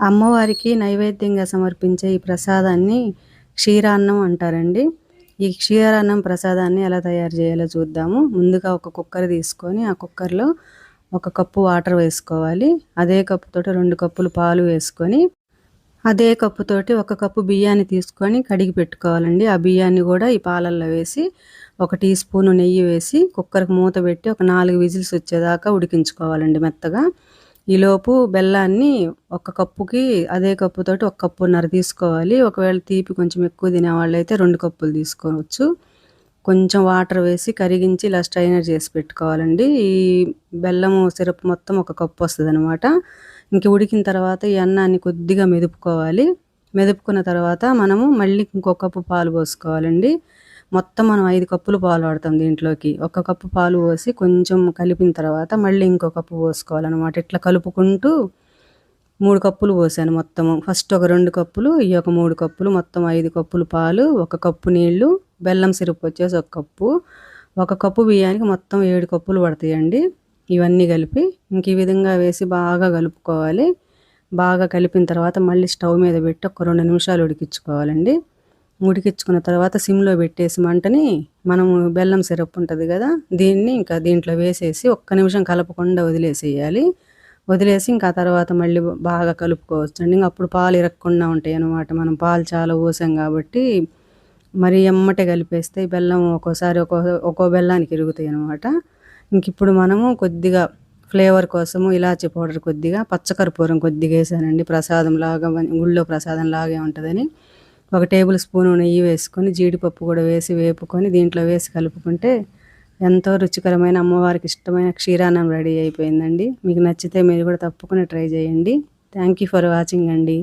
అమ్మవారికి నైవేద్యంగా సమర్పించే ఈ ప్రసాదాన్ని క్షీరాన్నం అంటారండి. ఈ క్షీరాన్నం ప్రసాదాన్ని ఎలా తయారు చేయాలో చూద్దాము. ముందుగా ఒక కుక్కర్ తీసుకొని ఆ కుక్కర్లో ఒక కప్పు వాటర్ వేసుకోవాలి. అదే కప్పుతోటి రెండు కప్పులు పాలు వేసుకొని అదే కప్పుతోటి ఒక కప్పు బియ్యాన్ని తీసుకొని కడిగి పెట్టుకోవాలండి. ఆ బియ్యాన్ని కూడా ఈ పాలల్లో వేసి ఒక టీ స్పూను నెయ్యి వేసి కుక్కర్కి మూత పెట్టి ఒక నాలుగు విజిల్స్ వచ్చేదాకా ఉడికించుకోవాలండి మెత్తగా. ఈలోపు బెల్లాన్ని ఒక కప్పుకి అదే కప్పుతోటి ఒక కప్పున్నర తీసుకోవాలి. ఒకవేళ తీపి కొంచెం ఎక్కువ తినేవాళ్ళు అయితే రెండు కప్పులు తీసుకోవచ్చు. కొంచెం వాటర్ వేసి కరిగించి ఇలా స్ట్రైనర్ చేసి పెట్టుకోవాలండి. ఈ బెల్లము సిరప్ మొత్తం ఒక కప్పు వస్తుంది అనమాట ఇంక ఉడికిన తర్వాత ఈ అన్నాన్ని కొద్దిగా మెదుపుకోవాలి. మెదుపుకున్న తర్వాత మనము మళ్ళీ ఇంకో కప్పు పాలు పోసుకోవాలండి. మొత్తం మనం ఐదు కప్పులు పాలు వాడతాం దీంట్లోకి. ఒక కప్పు పాలు పోసి కొంచెం కలిపిన తర్వాత మళ్ళీ ఇంకో కప్పు పోసుకోవాలన్నమాట. ఇట్లా కలుపుకుంటూ మూడు కప్పులు పోసాను మొత్తము. ఫస్ట్ ఒక రెండు కప్పులు ఈ ఒక మూడు కప్పులు మొత్తం ఐదు కప్పులు పాలు ఒక కప్పు నీళ్ళు బెల్లం సిరప్ వచ్చేసి ఒక కప్పు. ఒక కప్పు బియ్యానికి మొత్తం ఏడు కప్పులు పడతాయండి. ఇవన్నీ కలిపి ఇంక ఈ విధంగా వేసి బాగా కలుపుకోవాలి. బాగా కలిపిన తర్వాత మళ్ళీ స్టవ్ మీద పెట్టి ఒక రెండు నిమిషాలు ఉడికించుకోవాలండి. ఉడికించుకున్న తర్వాత సిమ్లో పెట్టేసి మంటని మనము బెల్లం సిరప్ ఉంటుంది కదా దీన్ని ఇంకా దీంట్లో వేసేసి ఒక్క నిమిషం కలపకుండా వదిలేసేయాలి. వదిలేసి ఇంకా తర్వాత మళ్ళీ బాగా కలుపుకోవచ్చు అండి. ఇంకా అప్పుడు పాలు ఇరగకుండా ఉంటాయి అనమాట మనం పాలు చాలా పోసాం కాబట్టి మరి ఎమ్మటే కలిపేస్తే బెల్లం ఒక్కోసారి ఒక్కో ఒక్కో బెల్లానికి ఇరుగుతాయి అనమాట ఇంక ఇప్పుడు మనము కొద్దిగా ఫ్లేవర్ కోసము ఇలాచీ పౌడర్ కొద్దిగా పచ్చకర్పూరం కొద్దిగా వేసానండి. ప్రసాదం లాగా గుళ్ళో ప్రసాదం లాగే ఉంటుందని. ఒక టేబుల్ స్పూన్ నెయ్యి వేసుకొని జీడిపప్పు కూడా వేసి వేపుకొని దీంట్లో వేసి కలుపుకుంటే ఎంతో రుచికరమైన అమ్మవారికి ఇష్టమైన క్షీరాన్నం రెడీ అయిపోయిందండి. మీకు నచ్చితే మీరు కూడా తప్పకుండా ట్రై చేయండి. థ్యాంక్ యూ ఫర్ వాచింగ్ అండి.